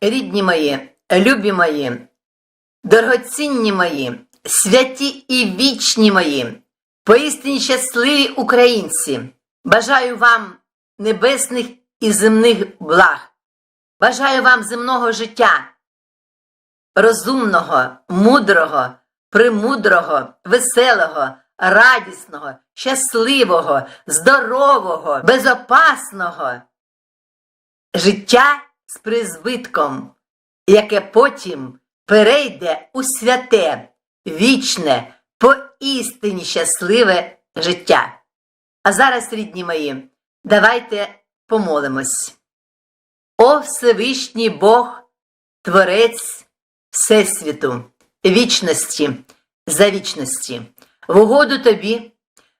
рідні мої, любі мої, дорогоцінні мої, святі і вічні мої, поістині щасливі українці, бажаю вам небесних і земних благ, бажаю вам земного життя, розумного, мудрого, премудрого, веселого, радісного, щасливого, здорового, безопасного життя з призвитком, яке потім перейде у святе, вічне, поістині щасливе життя. А зараз, рідні мої, давайте помолимось. О Всевишній Бог, Творець Всесвіту, вічності, за вічності, в угоду тобі,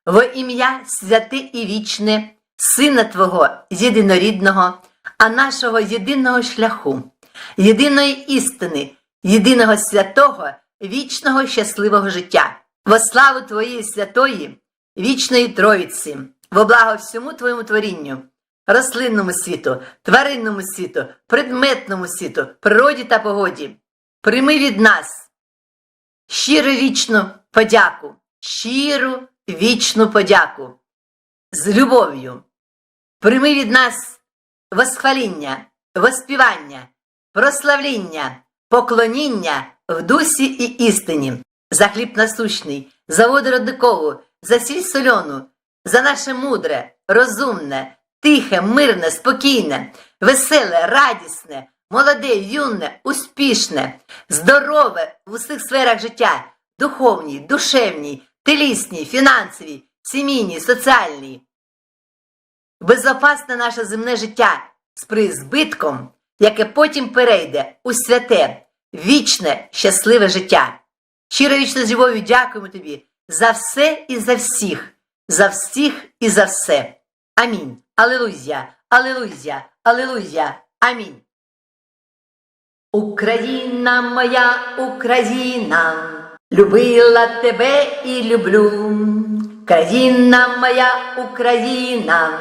во ім'я святе і вічне, Сина Твого єдинорідного, а нашого єдиного шляху, єдиної істини, єдиного святого, вічного щасливого життя, во славу Твоєї святої, вічної Троїці, во благо всьому Твоєму творінню, рослинному світу, тваринному світу, предметному світу, природі та погоді. Прийми від нас щиро вічну подяку, щиру вічну подяку з любов'ю. Прийми від нас восхваління, воспівання, прославління, поклоніння в дусі і істині, за хліб насущний, за воду родникову, за сіль сольону, за наше мудре, розумне, тихе, мирне, спокійне, веселе, радісне, молоде, юне, успішне, здорове в усіх сферах життя, духовній, душевній, телісній, фінансовій, сімейній, соціальній. Безопасне наше земне життя з призбитком, яке потім перейде у святе, вічне, щасливе життя. Щиро вічно з любов'ю дякуємо тобі за все і за всіх, за всіх і за все. Амінь. Алелуя, алелуя, алелуя. Амінь. Україна моя Україна, любила тебе і люблю. Країна моя Україна,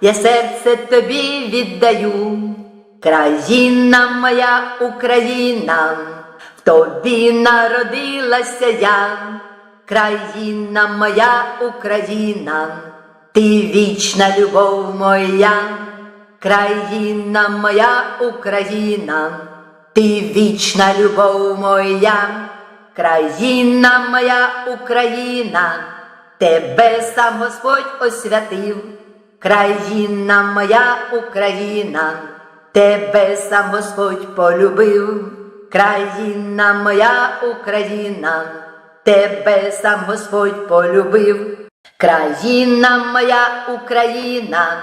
я серце тобі віддаю. Країна моя Україна, в тобі народилася я. Країна моя Україна, ти вічна любов моя. Країна моя Україна, ти вічна любов моя, країна моя Україна, тебе сам Господь освятив, країна моя Україна, тебе сам Господь полюбив, країна моя Україна, тебе сам Господь полюбив, країна моя Україна.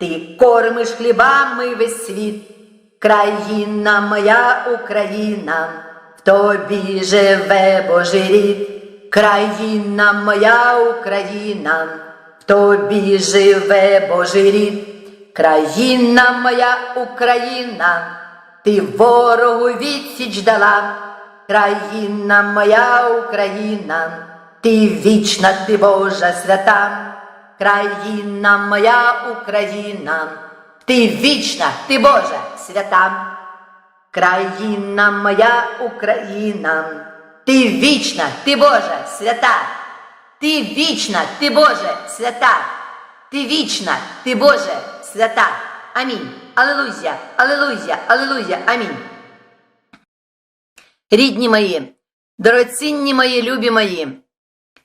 Ти кормиш хлібами весь світ, країна моя Україна, в тобі живе Божий рід, країна моя Україна, в тобі живе Божий рід, країна моя Україна, ти ворогу відсіч дала, країна моя Україна, ти вічна, ти Божа свята. Країна моя Україна, ти вічна, ти Боже свята. Країна моя Україна, ти вічна, ти Боже свята. Ти вічна, ти Боже свята. Ти вічна, ти Боже свята. Амінь. Алелуя, алелуя, алелуя, амінь. Рідні мої, дорогоцінні мої, любі мої,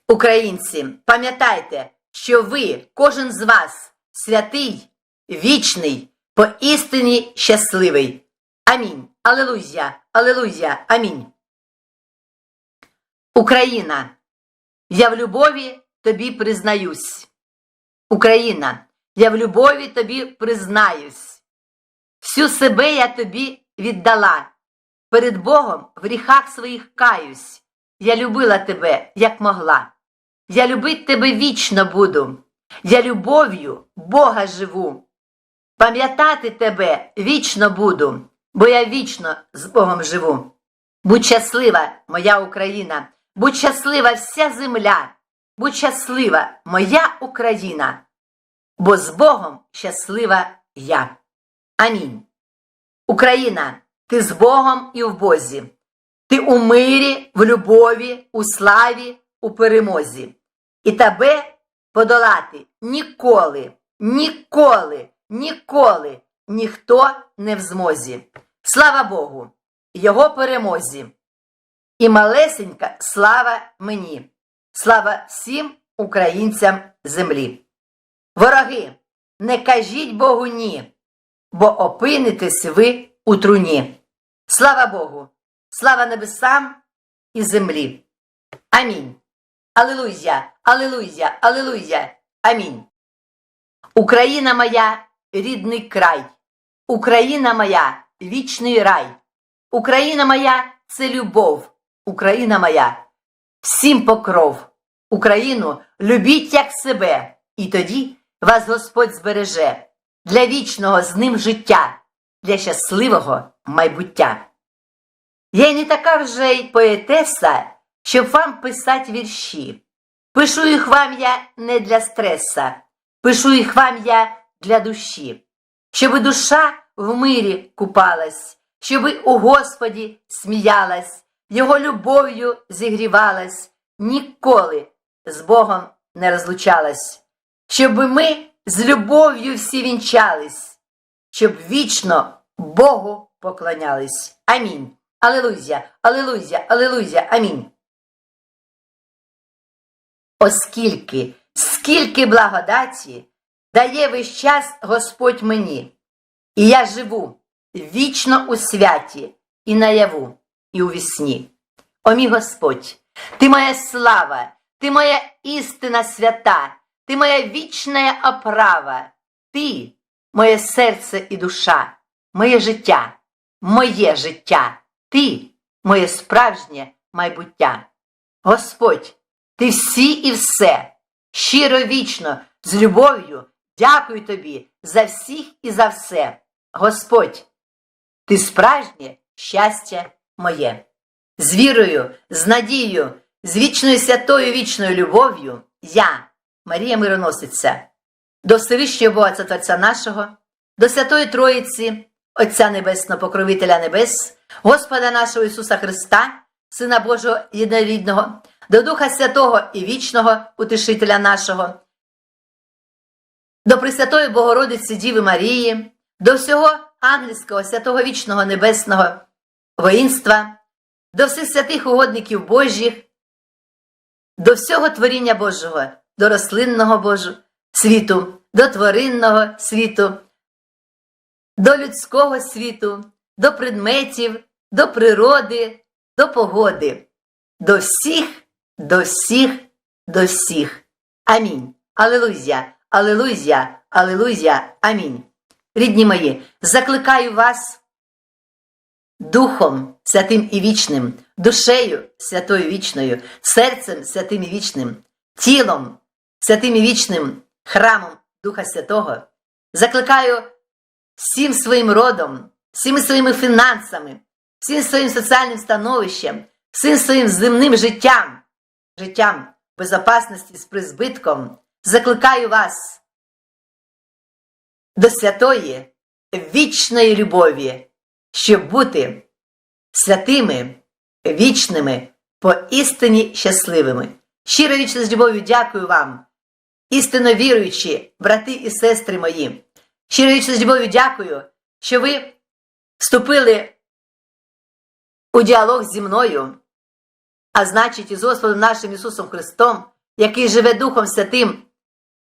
українці, пам'ятайте що ви, кожен з вас, святий, вічний, поістині щасливий. Амінь. Алелуя, Алелуя, Амінь. Україна, я в любові тобі признаюсь. Україна, я в любові тобі признаюсь. Всю себе я тобі віддала. Перед Богом в гріхах своїх каюсь. Я любила тебе, як могла. Я любить тебе вічно буду, я любов'ю Бога живу. Пам'ятати тебе вічно буду, бо я вічно з Богом живу. Будь щаслива, моя Україна, будь щаслива вся земля, будь щаслива моя Україна, бо з Богом щаслива я. Амінь. Україна, ти з Богом і в Бозі. Ти у мирі, в любові, у славі, у перемозі. І тебе подолати ніколи, ніколи, ніколи ніхто не в змозі. Слава Богу, Його перемозі. І малесенька слава мені, слава всім українцям землі. Вороги, не кажіть Богу ні, бо опинитесь ви у труні. Слава Богу, слава небесам і землі. Амінь. Алилуйя, алилуйя, алилуйя. Амінь. Україна моя рідний край, Україна моя вічний рай, Україна моя це любов, Україна моя всім покров. Україну любіть як себе, і тоді вас Господь збереже для вічного з ним життя, для щасливого майбуття. Я не така вже й поетеса, щоб вам писати вірші. Пишу їх вам я не для стреса, пишу їх вам я для душі, щоб душа в мирі купалась, щоб у Господі сміялась, Його любов'ю зігрівалась, ніколи з Богом не розлучалась, щоб ми з любов'ю всі вінчались, щоб вічно Богу поклонялись. Амінь. Алилуйя, алилуйя, алилуйя, амінь. Оскільки, скільки благодаті дає весь час Господь мені, і я живу вічно у святі, і наяву, і у вісні. О мій Господь, ти моя слава, ти моя істина свята, ти моя вічна оправа, ти, моє серце і душа, моє життя, моє життя, ти, моє справжнє майбуття. Господь, ти всі і все, щиро вічно, з любов'ю, дякую тобі за всіх і за все. Господь, ти справжнє щастя моє. З вірою, з надією, з вічною святою вічною любов'ю я, Марія Мироносиця, до Всевишнього Бога це Творця нашого, до Святої Троїці, Отця Небесного, Покровителя Небес, Господа нашого Ісуса Христа, Сина Божого єдинорідного, до Духа Святого і Вічного Утешителя нашого, до Пресвятої Богородиці Діви Марії, до всього ангельського, святого вічного небесного воїнства, до всіх святих угодників Божих, до всього творіння Божого, до рослинного Божого світу, до тваринного світу, до людського світу, до предметів, до природи, до погоди, до всіх, до всіх, до всіх. Амінь. Алилуйя, алилуйя, алилуйя, амінь. Рідні мої, закликаю вас Духом святим і вічним, душею святою вічною, серцем святим і вічним, тілом святим і вічним, храмом Духа Святого. Закликаю всім своїм родом, всіми своїми фінансами, всім своїм соціальним становищем, всім своїм земним життям, життям безопасності з призбитком. Закликаю вас до святої вічної любові, щоб бути святими, вічними, поістині щасливими. Щиро вічно з любов'ю дякую вам, істинно віруючі, брати і сестри мої. Щиро вічно з любов'ю дякую, що ви вступили у діалог зі мною, а значить, із Господом нашим Ісусом Христом, який живе Духом Святим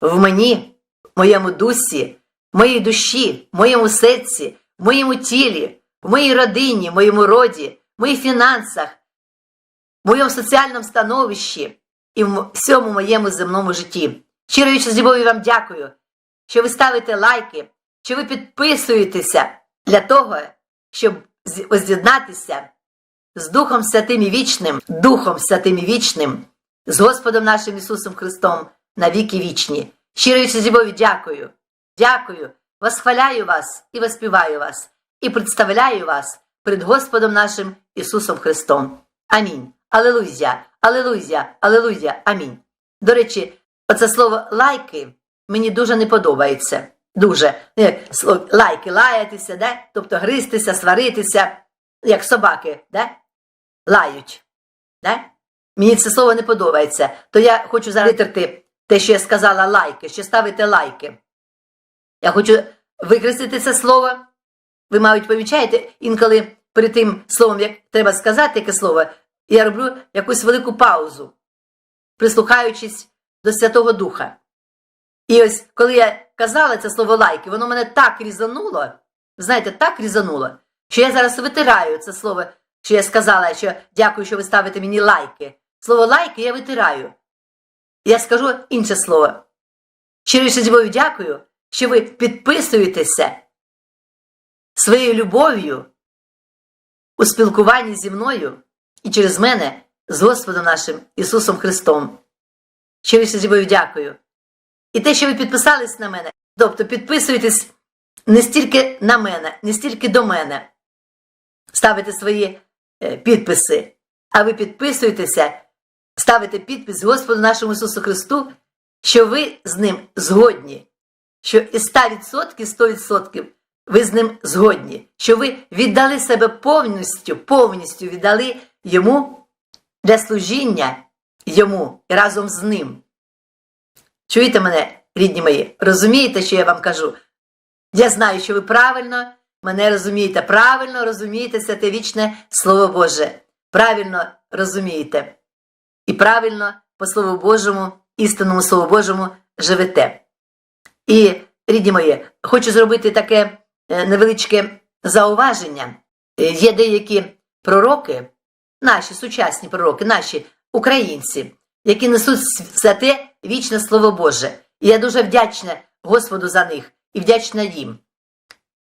в мені, в моєму дусі, в моїй душі, в моєму серці, в моєму тілі, в моїй родині, в моєму роді, в моїх фінансах, в моєму соціальному становищі і в всьому моєму земному житті. Щиро вічно з любов'ю вам дякую, що ви ставите лайки, що ви підписуєтеся для того, щоб з- воз'єднатися з Духом Святим і Вічним, Духом Святим і Вічним, з Господом нашим Ісусом Христом на віки вічні. Щиро вічно з любов'ю дякую. Дякую, восхваляю вас і воспіваю вас, і представляю вас перед Господом нашим Ісусом Христом. Амінь. Алилуйя, алилуйя, алилуйя, амінь. До речі, оце слово лайки мені дуже не подобається. Дуже. Е, Лайки, лаятися, да? тобто гристися, сваритися. як собаки, да? лають. Да? Мені це слово не подобається, то я хочу зараз витерти те, що я сказала лайки, що ставите лайки. Я хочу викреслити це слово. Ви, мабуть, помічаєте, інколи перед тим словом, як треба сказати яке слово, я роблю якусь велику паузу, прислухаючись до Святого Духа. І ось коли я казала це слово лайки, воно мене так різануло, знаєте, так різануло, що я зараз витираю це слово, що я сказала, що дякую, що ви ставите мені лайки. Слово лайки я витираю. Я скажу інше слово. Щиріше зібою дякую, що ви підписуєтеся своєю любов'ю у спілкуванні зі мною і через мене з Господом нашим Ісусом Христом. Щиріше зібою дякую. І те, що ви підписались на мене, тобто підписуєтесь не стільки на мене, не стільки до мене, ставите свої е, підписи, а ви підписуєтеся, ставите підпис Господу нашому Ісусу Христу, що ви з ним згодні, що і 100%, 100% ви з ним згодні, що ви віддали себе повністю, повністю віддали йому для служіння йому і разом з ним. Чуєте мене, рідні мої? Розумієте, що я вам кажу? Я знаю, що ви правильно мене розумієте, правильно розумієте святе вічне Слово Боже. Правильно розумієте. І правильно по Слову Божому, істинному Слову Божому живете. І, рідні мої, хочу зробити таке невеличке зауваження. Е, Є деякі пророки, наші сучасні пророки, наші українці, які несуть святе вічне Слово Боже. І я дуже вдячна Господу за них і вдячна їм.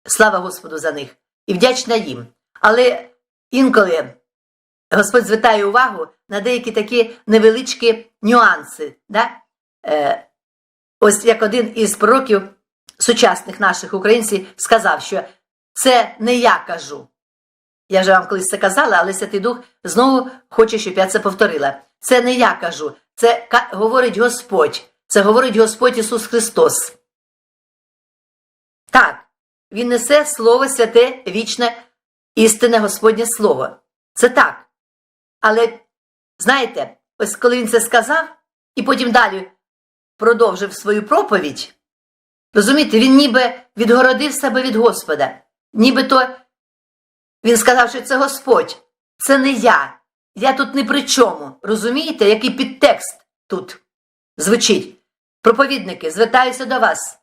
Слава Господу за них і вдячна їм. Але інколи Господь звертає увагу на деякі такі невеличкі нюанси. Да? Е, ось як один із пророків сучасних наших українців сказав, що це не я кажу. Я вже вам колись це казала, але Святий Дух знову хоче, щоб я це повторила. Це не я кажу, це говорить Господь, це говорить Господь Ісус Христос. Так, Він несе Слово святе, вічне, істинне Господнє Слово. Це так. Але, знаєте, ось коли він це сказав, і потім далі продовжив свою проповідь, розумієте, він ніби відгородив себе від Господа. Нібито він сказав, що це Господь, це не я. Я тут ні при чому. Розумієте, який підтекст тут звучить? Проповідники, звертаюся до вас.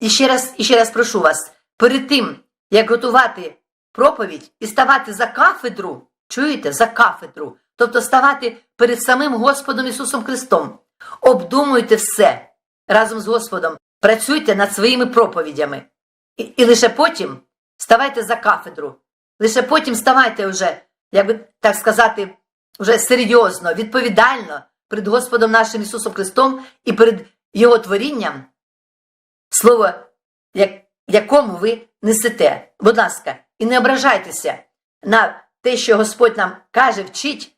І ще раз, і ще раз прошу вас, перед тим, як готувати проповідь і ставати за кафедру, чуєте, за кафедру, тобто ставати перед самим Господом Ісусом Христом, обдумуйте все разом з Господом, працюйте над своїми проповідями. І, і лише потім ставайте за кафедру. Лише потім ставайте вже, як би так сказати, вже серйозно, відповідально перед Господом нашим Ісусом Христом і перед Його творінням, слово, як, якому ви несете. Будь ласка, і не ображайтеся на те, що Господь нам каже, вчить,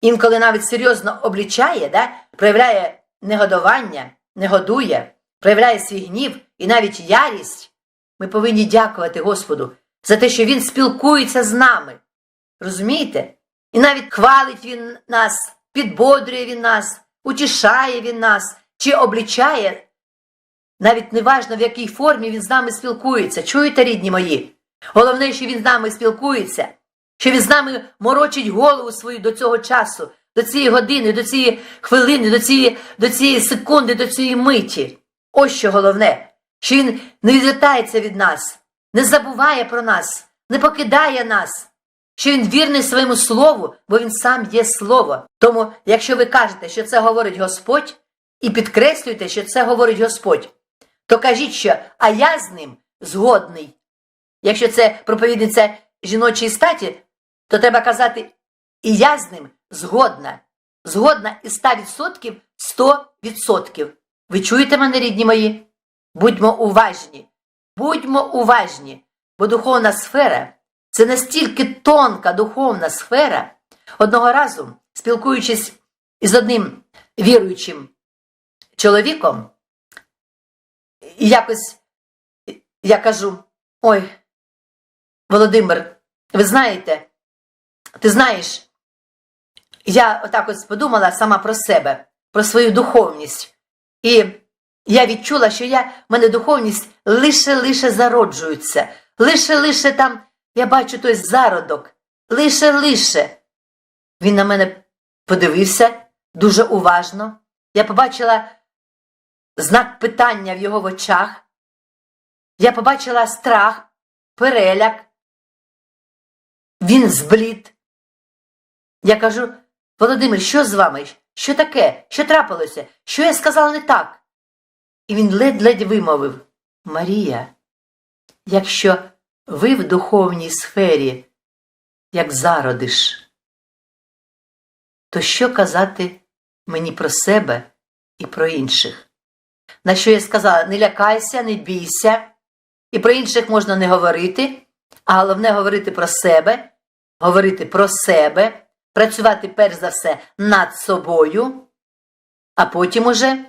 інколи навіть серйозно облічає, да, проявляє негодування, негодує, проявляє свій гнів і навіть ярість. Ми повинні дякувати Господу за те, що Він спілкується з нами. Розумієте? І навіть хвалить Він нас, підбодрює Він нас, утішає Він нас чи облічає. Навіть неважно, в якій формі він з нами спілкується. Чуєте, рідні мої? Головне, що він з нами спілкується, що він з нами морочить голову свою до цього часу, до цієї години, до цієї хвилини, до цієї, до цієї секунди, до цієї миті. Ось що головне, що він не відвертається від нас, не забуває про нас, не покидає нас, що він вірний своєму слову, бо він сам є слово. Тому, якщо ви кажете, що це говорить Господь, і підкреслюєте, що це говорить Господь, то кажіть, що а я з ним згодний. Якщо це проповідниця жіночої статі, то треба казати, і я з ним згодна. Згодна із 100% 100%. Ви чуєте мене, рідні мої? Будьмо уважні, будьмо уважні, бо духовна сфера це настільки тонка духовна сфера. Одного разу, спілкуючись із одним віруючим чоловіком, якось я кажу: ой, Володимир, Ви знаєте, ти знаєш, я отак ось подумала сама про себе, про свою духовність. І я відчула, що я, в мене духовність лише-лише зароджується. Лише-лише там я бачу той зародок. Лише-лише. Він на мене подивився дуже уважно. Я побачила знак питання в його очах. Я побачила страх, переляк. Він зблід. Я кажу, Володимир, що з вами? Що таке? Що трапилося? Що я сказала не так? І він ледь-ледь вимовив Марія, якщо ви в духовній сфері, як зародиш, то що казати мені про себе і про інших? На що я сказала, не лякайся, не бійся, і про інших можна не говорити, а головне говорити про себе, говорити про себе, працювати перш за все над собою, а потім уже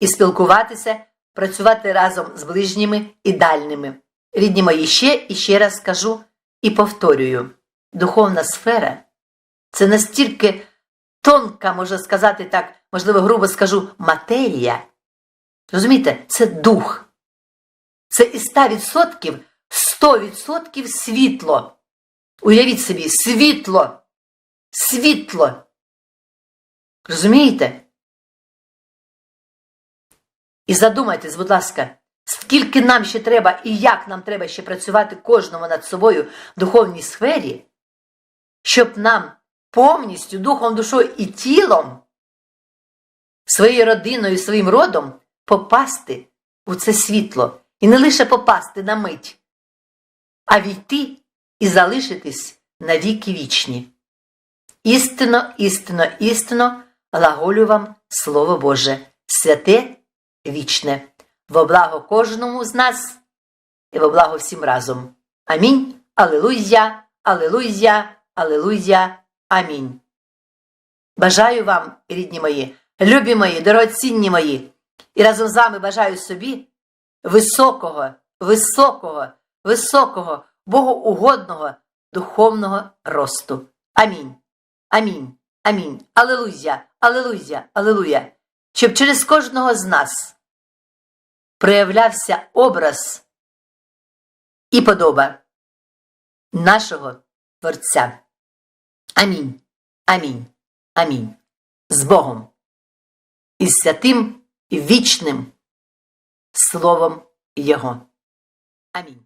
і спілкуватися, працювати разом з ближніми і дальніми. Рідні мої, ще і ще раз скажу і повторюю: духовна сфера це настільки тонка, можна сказати так, можливо, грубо скажу, матерія. Розумієте, це дух. Це із 100% 100% світло. Уявіть собі, світло. Світло. Розумієте? І задумайтесь, будь ласка, скільки нам ще треба і як нам треба ще працювати кожному над собою в духовній сфері, щоб нам повністю духом, душою і тілом, своєю родиною, своїм родом попасти у це світло. І не лише попасти на мить, а війти і залишитись на віки вічні. Істинно, істинно, істинно глаголю вам Слово Боже, святе, вічне, во благо кожному з нас і во благо всім разом. Амінь. Алилуйя, Алилуйя, Алилуйя, Амінь. Бажаю вам, рідні мої, любі мої, дорогоцінні мої, і разом з вами бажаю собі високого, високого, високого, богоугодного духовного росту. Амінь. Амінь. Амінь. Алилуйя, Алилуйя, Алилуя. Щоб через кожного з нас проявлявся образ і подоба нашого Творця. Амінь. Амінь. Амінь. З Богом. І святим і вічним Словом Його. Амінь.